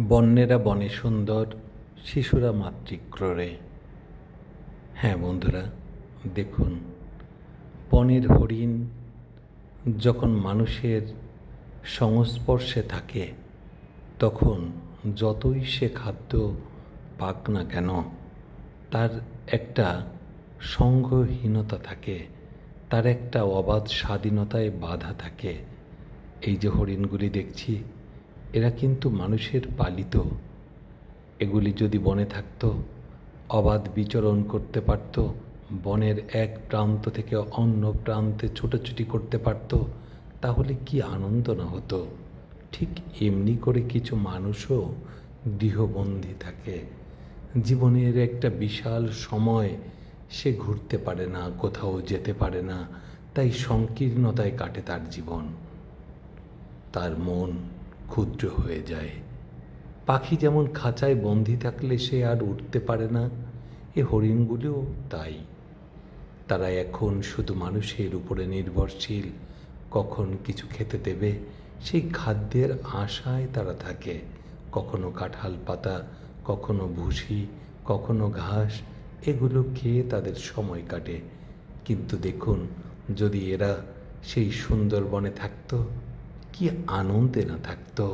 বন্যেরা বনে সুন্দর, শিশুরা মাতৃক্রোড়ে। হ্যাঁ বন্ধুরা, দেখুন, বনের হরিণ যখন মানুষের সংস্পর্শে থাকে, তখন যতই সে খাদ্য পাক না কেন, তার একটা সঙ্গহীনতা থাকে, তার একটা অবাধ স্বাধীনতায় বাধা থাকে। এই যে হরিণগুলি দেখছি এরা কিন্তু মানুষের পালিত। এগুলি যদি বনে থাকতো, অবাধ বিচরণ করতে পারত, বনের এক প্রান্ত থেকে অন্য প্রান্তে ছোটাছুটি করতে পারত, তাহলে কি আনন্দ না হতো? ঠিক এমনি করে কিছু মানুষও গৃহবন্দী থাকে। জীবনের একটা বিশাল সময় সে ঘুরতে পারে না, কোথাও যেতে পারে না, তাই সংকীর্ণতায় কাটে তার জীবন। তার মন ক্ষুদ্র হয়ে যায়। পাখি যেমন খাঁচায় বন্দি থাকলে সে আর উঠতে পারে না, এ হরিণগুলিও তাই। তারা এখন শুধু মানুষের উপরে নির্ভরশীল, কখন কিছু খেতে দেবে, সেই খাদ্যের আশায় তারা থাকে। কখনো কাঁঠাল পাতা, কখনো ভুসি, কখনো ঘাস, এগুলো খেয়ে তাদের সময় কাটে। কিন্তু দেখুন, যদি এরা সেই সুন্দরবনে থাকতো কি আনন্দে না থাকতো?